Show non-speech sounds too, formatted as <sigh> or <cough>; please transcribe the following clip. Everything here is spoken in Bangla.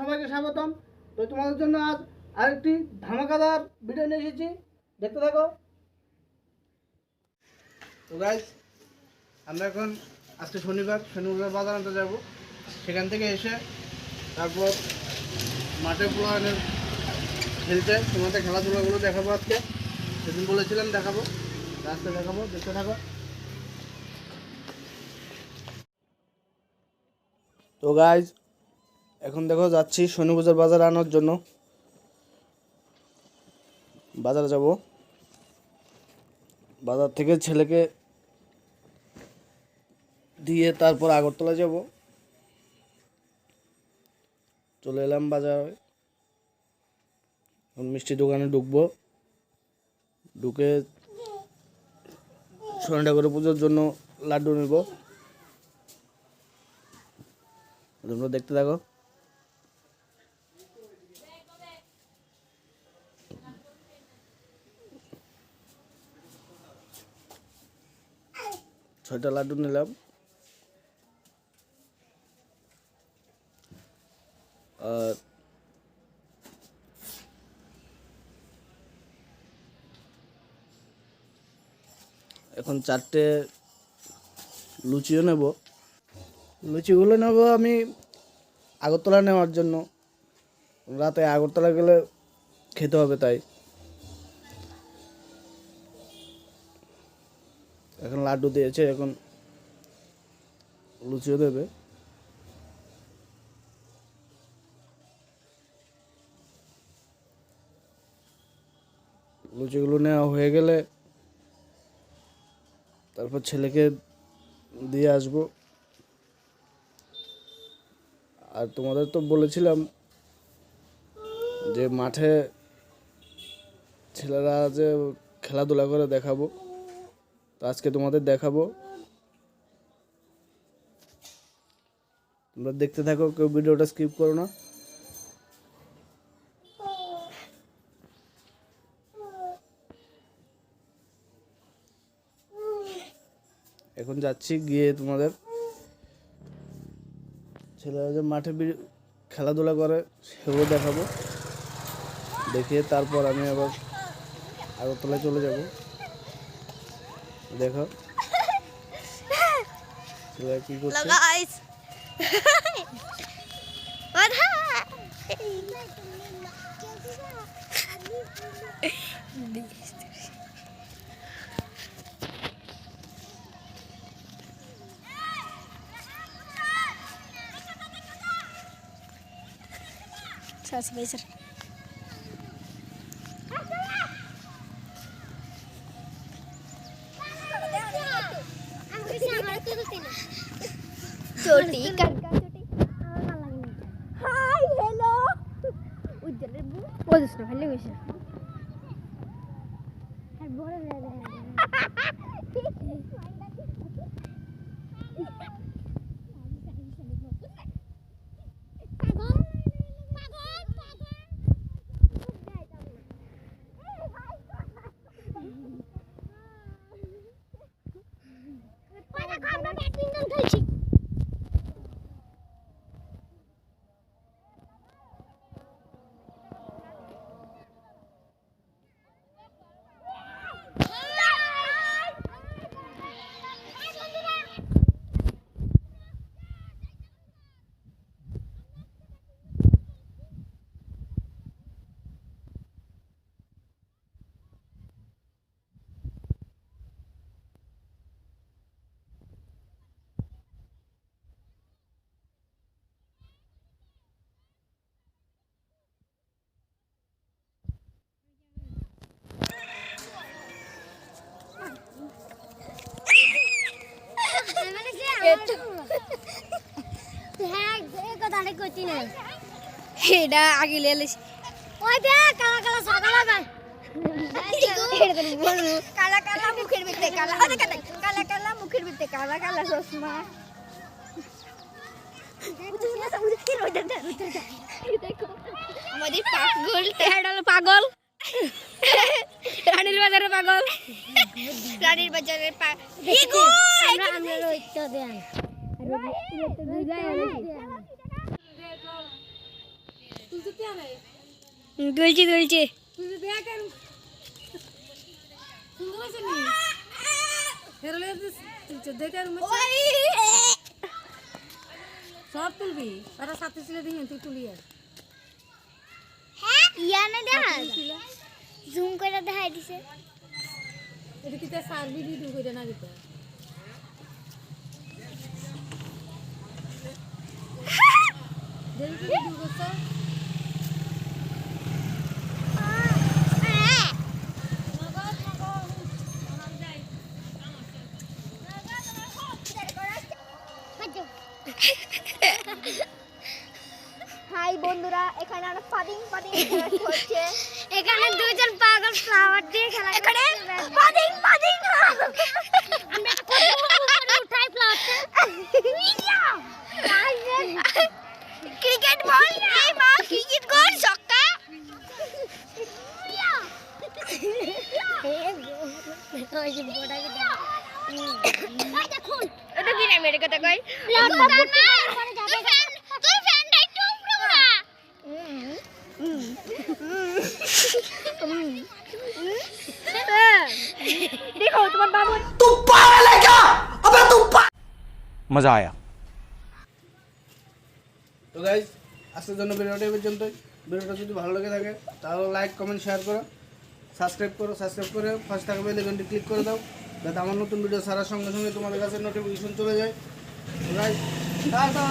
সবাইকে স্বাগতম। তো তোমাদের জন্য আজ আরেকটি ধামাকাদার ভিডিও নিয়ে এসেছি। দেখতে থাকো। তো গাইজ আমরা এখন আজকে শনিবার শনিবার বাজার আনতে যাব। সেখান থেকে এসে তারপর মাঠে পোলানের খেলতে তোমাদের খেলাধুলাগুলো দেখাবো আজকে। সেদিন বলেছিলাম দেখাবো। রাস্তা দেখাবো। দেখতে থাকো। তো গাইজ এখন দেখো যাচ্ছি শনি পূজার বাজার আনার জন্য। বাজারে যাব। বাজার থেকে ছেলেকে দিয়ে তারপর আগরতলা যাব। চলে এলাম বাজারে। মিষ্টি দোকানে ঢুকবো। ঢুকে শনি ঠাকুরের পুজোর জন্য লাড্ডু নেব। তোমরা দেখতে থাকো। ছয়টা লাড্ডু নিলাম। আর এখন চারটে লুচিও নেব। লুচিগুলো নেব আমি আগরতলা নেওয়ার জন্য। রাতে আগরতলা গেলে খেতে হবে তাই। এখন লাড্ডু দিয়েছে, এখন লুচিও দেবে। লুচিগুলো নেওয়া হয়ে গেলে তারপর ছেলেকে দিয়ে আসব। আর তোমাদের তো বলেছিলাম যে মাঠে ছেলেরা যে খেলাধুলা করে দেখাবো, তো আজকে তোমাদের দেখাবো। তোমরা দেখতে থাকো, কেউ ভিডিওটা স্কিপ করো না। এখন যাচ্ছি গিয়ে তোমাদের ছেলেরা যে মাঠে খেলাধুলা করে সেগুলো দেখাবো। দেখিয়ে তারপর আমি আবার আগরতলায় চলে যাব। দেখো। ছেলেরা কি করছে? Guys. <laughs> <laughs> <laughs> Şurası bezir. छोटी हाय हेलो। उधर वो। दूसरा हेलो मिशन हर बोल रहा है এটা আগে লেলিস ওই দে কালা কালা সাদা ভাই কালা কালা মুখের ভিতরে কালা কালা কালা মুখের ভিতরে কালা কালা চশমা। আমাদের পাগল। টেহাডাল পাগল। রানীর বাজারে পাগল। রানীর বাজারে পাগল আমরা আমরা রইতে দেন দুলছে দুলছে সব তুলবি। তারা সাথে ছিল দিন তুই তুলি আর ইয়ানে দেখা জুম করে দেখাই দিছে। এটা কি তার সার্ভি ভিডিও করে না দিতে দেখি করছে হাই বন্ধুরা, এখানে পাদিং পাদিং খেলা করছে এখানে দুইজন পাগল ফ্লাওয়ার দিয়ে খেলা এখানে পাদিং পাদিং একটা উঠাই ফ্লাওয়ারটা ক্রিকেট বল এই মা ক্রিকেট গোল ছক্কা এটা কি নাম এর কথা কই দেখো তোমার বাবু मज़ा आया তো গাইজ আজকের জন্য ভিডিওটা এই পর্যন্তই ভিডিওটা যদি ভালো লেগে থাকে তাহলে লাইক কমেন্ট শেয়ার করো সাবস্ক্রাইব করো সাবস্ক্রাইব করে ফার্স্ট থাকা বেল আইকনটি ক্লিক করে দাও যাতে আমার নতুন ভিডিও ছাড়ার সঙ্গে সঙ্গে তোমাদের কাছে নোটিফিকেশন চলে যায় গাইজ টাটা